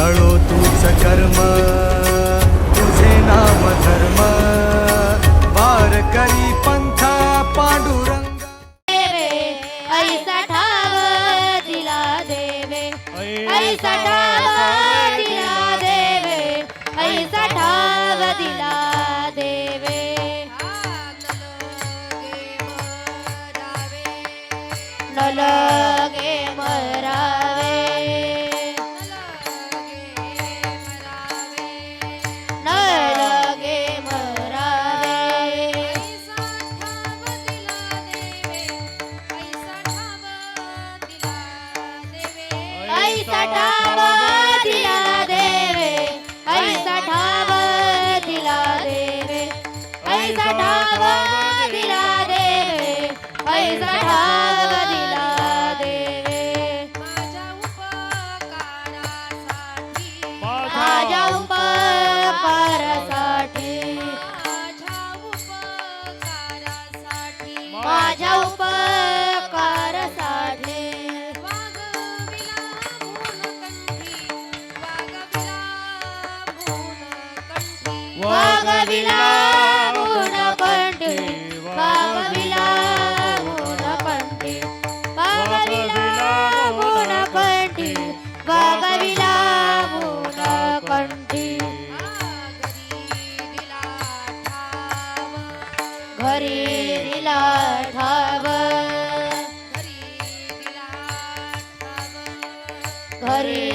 टाळो तूच कर्म तुझे नाम धर्म वार करी पंथा पांडुरंग। देवे ऐसा ठाव दिला देवे ऐसा ठाव दिला देवे ऐसा ठाव दिला कंठी घरी दिला ठाव। घरी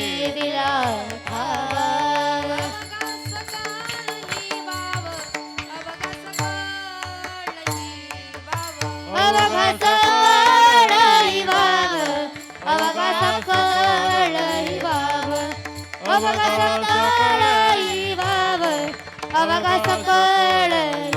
अवघा सकळ वावर अवघा सकळ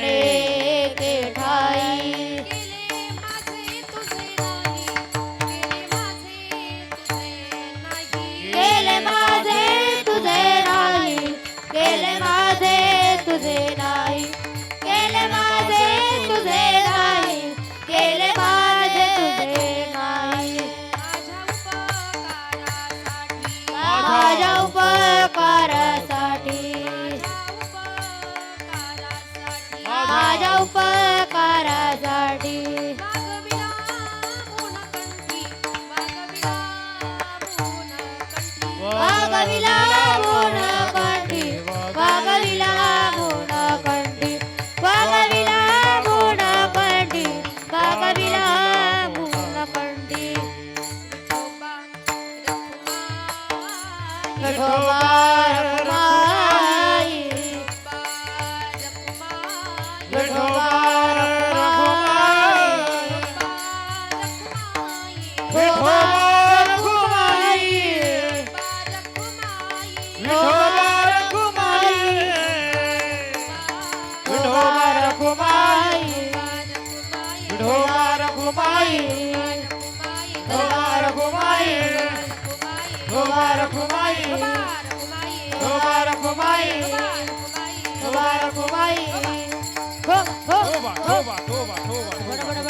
जाणे ते ठाई. गेले माझे तुझे नाही गेले माझे तुझे नाही રઘુમાઈ ઢોલા રઘુમાઈ ઢોલા રઘુમાઈ ઢોલા રઘુમાઈ ઢોલા રઘુમાઈ ઢોલા રઘુમાઈ ઢોબા ઢોબા ઢોબા ઢોબા ઢોબા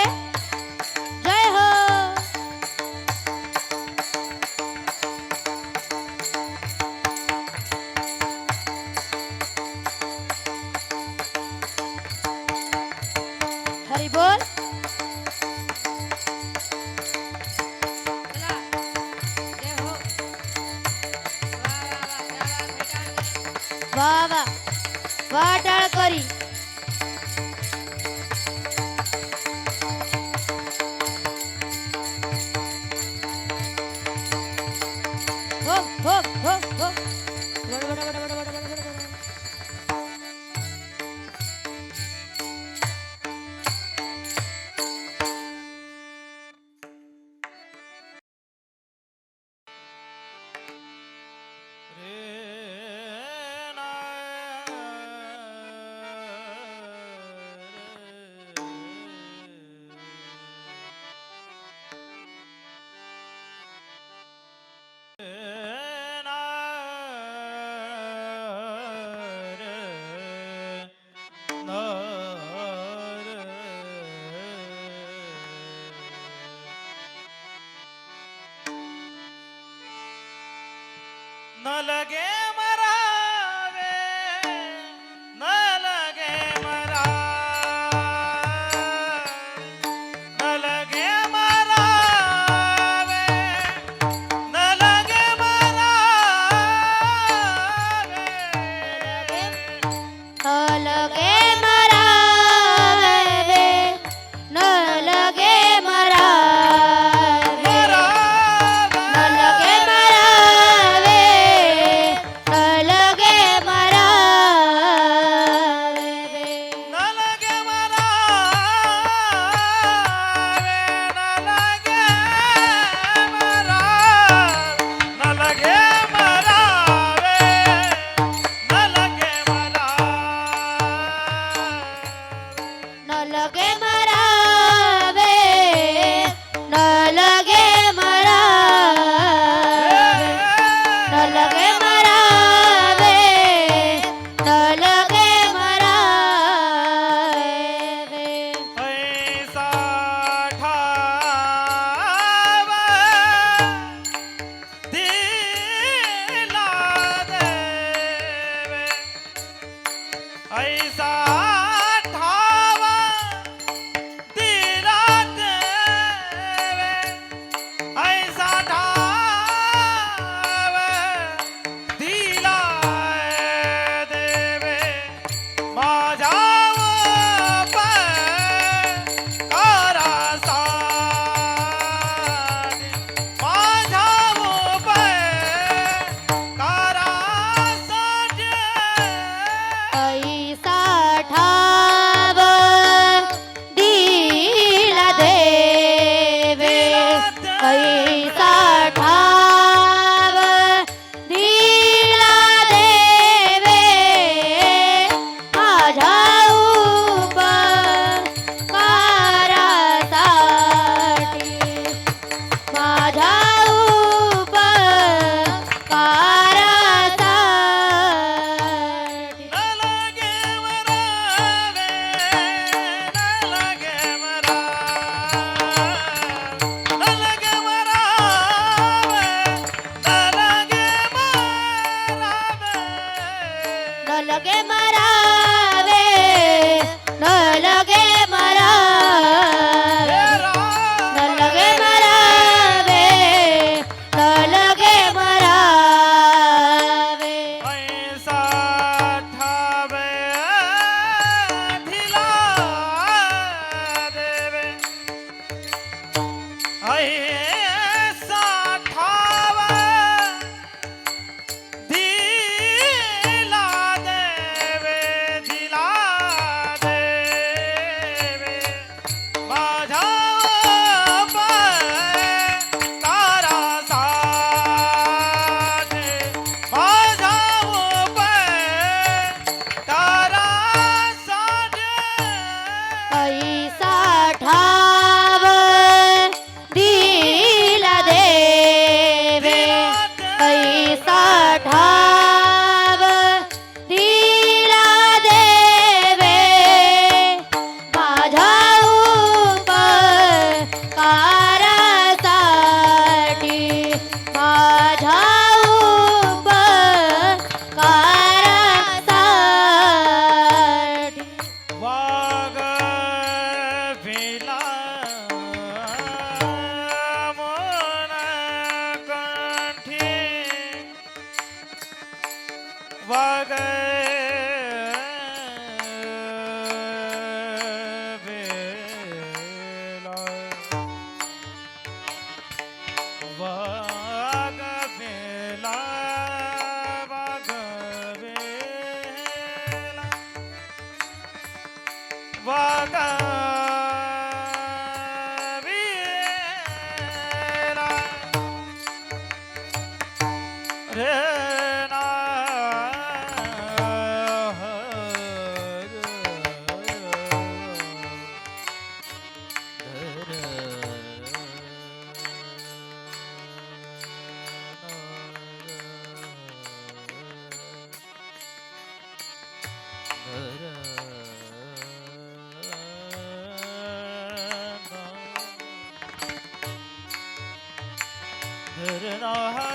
হরি न लगे मरावे न लगे मरा न लगे मरावे न ऐसा का Hare Rama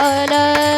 Hello.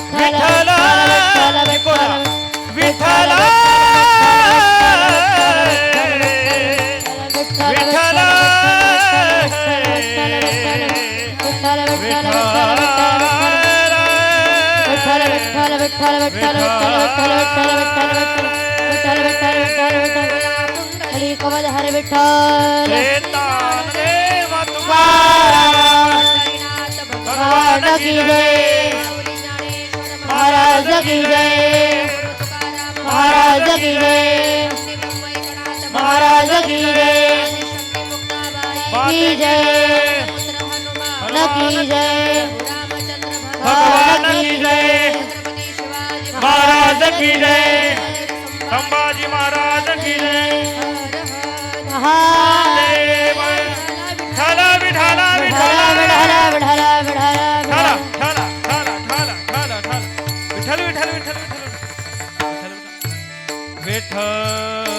Vitthal Vitthal Vitthal Vitthal Vitthal Vitthal Vitthal Vitthal Vitthal Vitthal कुंडली कवल हर विठ्ठल भगवान की जय महाराज की जय। महाराज की जय। महाराज की जय। की जय न की जय। भगवान की जय। संभाजी महाराज की जय। हर हर देव विठ्ठल विठ्ठल विठाला विठ्ठल विठाला विठाला ठाला विठाला